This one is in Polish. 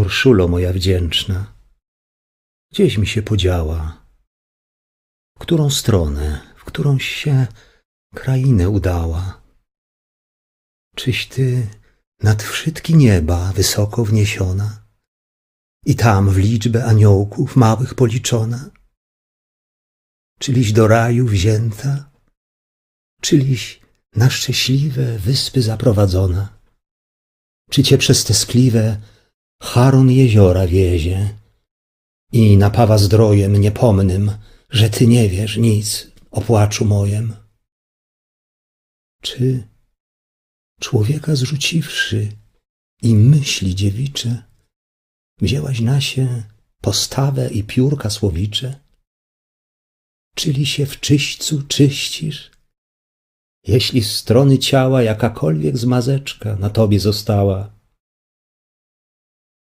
Urszulo moja wdzięczna, gdzieś mi się podziała? W którą stronę, w którąś się krainę udała? Czyś ty nad wszystkie nieba wysoko wniesiona i tam w liczbę aniołków małych policzona? Czyliś do raju wzięta? Czyliś na szczęśliwe wyspy zaprowadzona? Czy cię przez te Charon jeziora wiezie i napawa zdrojem niepomnym, że ty nie wiesz nic o płaczu mojem? Czy człowieka zrzuciwszy i myśli dziewicze, wzięłaś na się postawę i piórka słowicze? Czyli się w czyśćcu czyścisz? Jeśli z strony ciała jakakolwiek zmazeczka na tobie została,